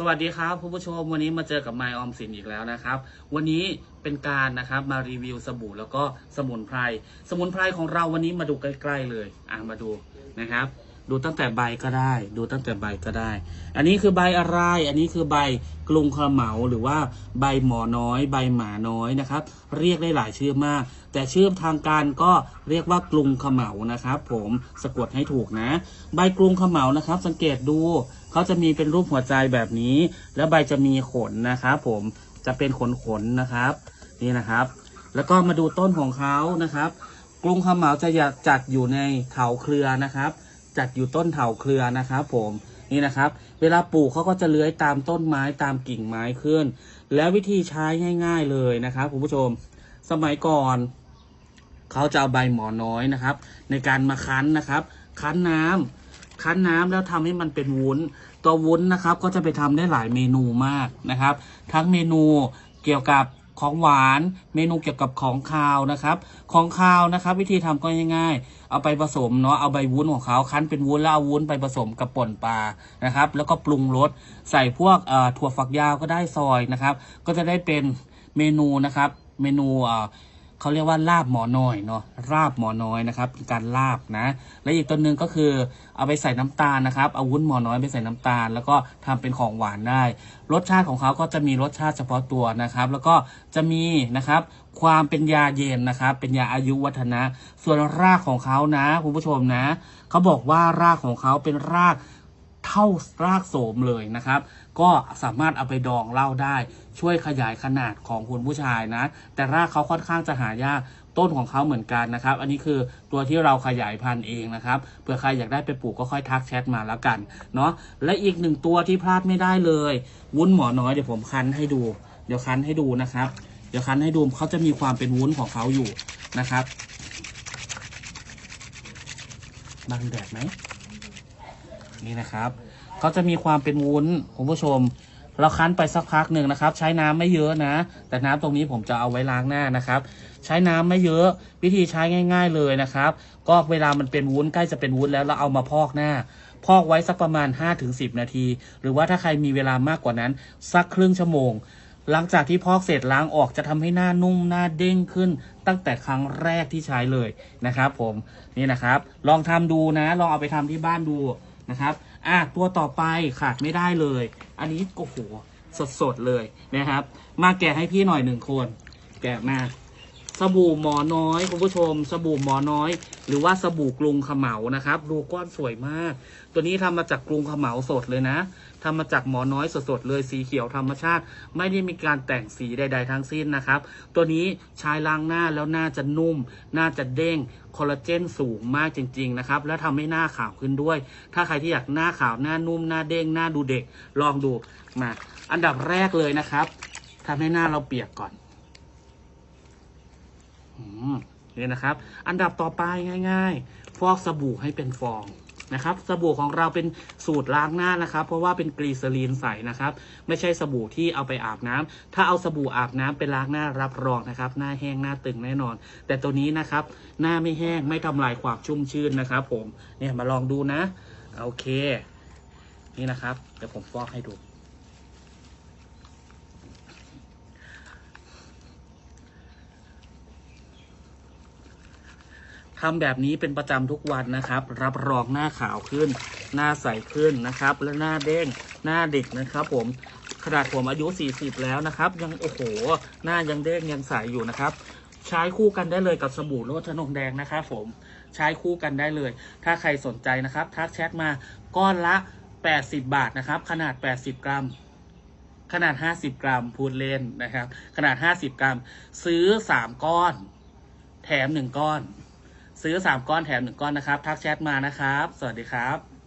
สวัสดีครับผู้ชมวันนี้มาเจอกับไมออมสินอีกแล้วนะครับ วันนี้เป็นการนะครับมารีวิวสบู่แล้วก็สมุนไพร สมุนไพรของเราวันนี้มาดูใกล้ๆเลยอะมาดูนะครับ ดูตั้งแต่ใบก็ได้ ดูตั้งแต่ใบก็ได้ อันนี้คือใบอะไร อันนี้คือใบกรุงขะเหมาหรือว่าใบหมอน้อย ใบหมาน้อยนะครับ เรียกได้หลายชื่อมาก แต่ชื่อทางการก็เรียกว่ากรุงขะเหมานะครับ ผมสะกดให้ถูกนะ ใบกรุงขะเหมานะครับ สังเกตดูเขาจะมีเป็นรูปหัวใจแบบนี้ แล้วใบจะมีขนนะครับผมจะเป็นขนขนนะครับ นี่นะครับ แล้วก็มาดูต้นของเขานะครับ กรุงขะเหมาจะจัดอยู่ในเถาเครือนะครับ จัดอยู่ต้นเถาเครือนะครับผมนี่นะครับ เวลาปลูกเขาก็จะเลื้อยตามต้นไม้ตามกิ่งไม้ขึ้น แล้ววิธีใช้ง่าย ๆเลยนะครับคุณผู้ชม สมัยก่อนเขาจะเอาใบหมอน้อยนะครับ ในการมาคั้นนะครับ คั้นน้ำคั้นน้ำแล้วทำให้มันเป็นวุ้น ตัววุ้นนะครับก็จะไปทำได้หลายเมนูมากนะครับ ทั้งเมนูเกี่ยวกับ ของหวาน เมนูเกี่ยวกับของคาวนะครับ ของคาวนะครับ วิธีทำก็ง่ายๆ เอาไปผสมเนาะเอาใบวุ้นของเขาคั้นเป็นวุ้นแล้วเอาวุ้นไปผสมกับป่นปลานะครับ แล้วก็ปรุงรสใส่พวกถั่วฝักยาวก็ได้ซอยนะครับ ก็จะได้เป็นเมนูนะครับ เมนู เขาเรียกว่าลาบหมอน้อยเนาะลาบหมอน้อยนะครับการลาบนะ และอีกตัวหนึ่งก็คือเอาไปใส่น้ำตาลนะครับเอาวุ้นหมอน้อยไปใส่น้ำตาล แล้วก็ทำเป็นของหวานได้ รสชาติของเขาก็จะมีรสชาติเฉพาะตัวนะครับ แล้วก็จะมีนะครับความเป็นยาเย็นนะครับ เป็นยาอายุวัฒนะ ส่วนรากของเขานะคุณผู้ชมนะเขาบอกว่ารากของเขาเป็นราก เท่ารากโสมเลยนะครับ ก็สามารถเอาไปดองเหล้าได้ ช่วยขยายขนาดของคุณผู้ชายนะ แต่รากเขาค่อนข้างจะหายากต้นของเขาเหมือนกันนะครับ อันนี้คือตัวที่เราขยายพันธุ์เองนะครับเผื่อใครอยากได้ไปปลูกก็ค่อยทักแชทมาแล้วกันเนาะและอีกหนึ่งตัวที่พลาดไม่ได้เลย วุ้นหมอน้อยเดี๋ยวผมคั้นให้ดู เดี๋ยวคั้นให้ดูนะครับ เดี๋ยวคั้นให้ดูเขาจะมีความเป็นวุ้นของเขาอยู่นะครับบังแดดไหม นี่นะครับเขาจะมีความเป็นวุ้นคุณผู้ชม เราคั้นไปสักพักหนึ่งนะครับ ใช้น้ำไม่เยอะนะ แต่น้ำตรงนี้ผมจะเอาไว้ล้างหน้านะครับ ใช้น้ำไม่เยอะ วิธีใช้ง่าย ๆเลยนะครับ ก็เวลามันเป็นวุ้นใกล้จะเป็นวุ้นแล้วเราเอามาพอกหน้า พอกไว้สักประมาณ 5-10 นาที หรือว่าถ้าใครมีเวลามากกว่านั้น สักครึ่งชั่วโมงหลังจากที่พอกเสร็จล้างออกจะทำให้หน้านุ่มหน้าเด้งขึ้น ตั้งแต่ครั้งแรกที่ใช้เลยนะครับผมนี่นะครับ ลองทำดูนะ ลองเอาไปทำที่บ้านดู นะครับ อะตัวต่อไปขาดไม่ได้เลย อันนี้โอ้โหสดๆเลยนะครับ มาแกะให้พี่หน่อยหนึ่งคน แกะมา สบู่หมอน้อยคุณผู้ชม สบู่หมอน้อย หรือว่าสบู่กรุงขมเหลานะครับ ดูก้อนสวยมาก ตัวนี้ทำมาจากกรุงขมเหลาสดเลยนะทำมาจากหมอน้อยสดๆเลยสีเขียวธรรมชาติ ไม่ได้มีการแต่งสีใด ๆทั้งสิ้นนะครับ ตัวนี้ใช้ล้างหน้าแล้วหน้าจะนุ่ม หน้าจะเด้งคอลลาเจนสูงมากจริง ๆ นะครับ แล้วทำให้หน้าขาวขึ้นด้วย ถ้าใครที่อยากหน้าขาวหน้านุ่มหน้าเด้งหน้าดูเด็กลองดูมาอันดับแรกเลยนะครับทำให้หน้าเราเปียกก่อน อื นี่นะครับ อันดับต่อไปง่าย ๆ ฟอกสบู่ให้เป็นฟองนะครับสบู่ของเราเป็นสูตรล้างหน้านะครับ เพราะว่าเป็นกรีซลีนใสนะครับ ไม่ใช่สบู่ที่เอาไปอาบน้ำถ้าเอาสบู่อาบน้ำไปล้างหน้ารับรองนะครับ หน้าแห้งหน้าตึงแน่นอน แต่ตัวนี้นะครับ หน้าไม่แห้งไม่ทำลายความชุ่มชื่นนะครับ ผมเนี่ยมาลองดูนะโอเค นี่นะครับเดี๋ยวผมฟอกให้ดู ทำแบบนี้เป็นประจำทุกวันนะครับ รับรองหน้าขาวขึ้น หน้าใสขึ้นนะครับ และหน้าเด้งหน้าเด็กนะครับ ผมขนาดผมอายุ 40 แล้วนะครับ ยังโอ้โห หน้ายังเด้งยังใสอยู่นะครับ ใช้คู่กันได้เลยกับสบู่โลดชนงแดงนะครับผมใช้คู่กันได้เลย ถ้าใครสนใจนะครับ ทักแชทมาก้อนละ 80 บาทนะครับ ขนาด 80 กรัมขนาด 50 กรัม พูดเล่นนะครับ ขนาด 50 กรัม ซื้อ 3 ก้อน แถม 1 ก้อน ซื้อ 3 ก้อนแถม 1 ก้อนนะครับ ทักแชทมานะครับ สวัสดีครับ